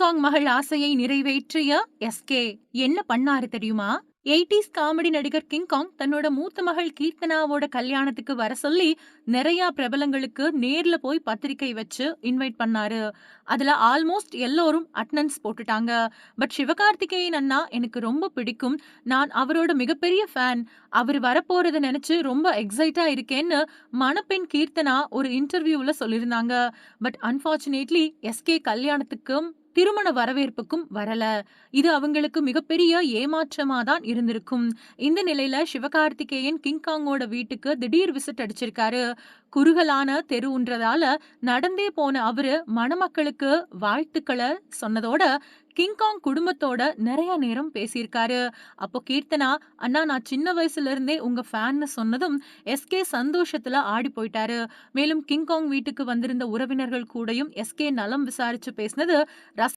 Hong Kong மகள் ஆசையை நிறைவேற்றிய எஸ்கே என்ன பண்ணாரு தெரியுமா? எயிட்டிஸ் காமெடி நடிகர் கிங்காங் தன்னோட மூத்த மகள் கீர்த்தனாவோட கல்யாணத்துக்கு வர சொல்லி நிறைய பிரபலங்களுக்கு நேர்ல போய் பத்திரிக்கை வச்சு இன்வைட் பண்ணாரு. அதுல ஆல்மோஸ்ட் எல்லோரும் அட்டனன்ஸ் போட்டுட்டாங்க. பட் சிவகார்த்திகேயன் அண்ணா எனக்கு ரொம்ப பிடிக்கும். நான் அவரோட மிகப்பெரிய ஃபேன் அவர் வரப்போறத நினைச்சு ரொம்ப எக்ஸைட்டா இருக்கேன்னு மணப்பெண் கீர்த்தனா ஒரு இன்டர்வியூல சொல்லியிருந்தாங்க. பட் அன்பார்ச்சுனேட்லி எஸ்கே கல்யாணத்துக்கும் திருமண வரவேற்புக்கும் வரல. இது அவங்களுக்கு மிகப்பெரிய ஏமாற்றமா தான் இருந்திருக்கும். இந்த நிலையில சிவகார்த்திகேயன் கிங்காங்கோட வீட்டுக்கு திடீர் விசிட் அடிச்சிருக்காரு. குறுகலான தெருன்றதால நடந்தே போன அவரு மணமக்களுக்கு வாழ்த்துக்களை சொன்னதோட கிங்காங் குடும்பத்தோட நிறைய நேரம் பேசியிருக்காரு. அப்போ கீர்த்தனா அண்ணா நான் சின்ன வயசுல இருந்தே உங்க ஃபேன்னு சொன்னதும் எஸ்கே சந்தோஷத்துல ஆடி போயிட்டாரு. மேலும் கிங்காங் வீட்டுக்கு வந்திருந்த உறவினர்கள் கூடயும் எஸ்கே நலம் விசாரிச்சு பேசினது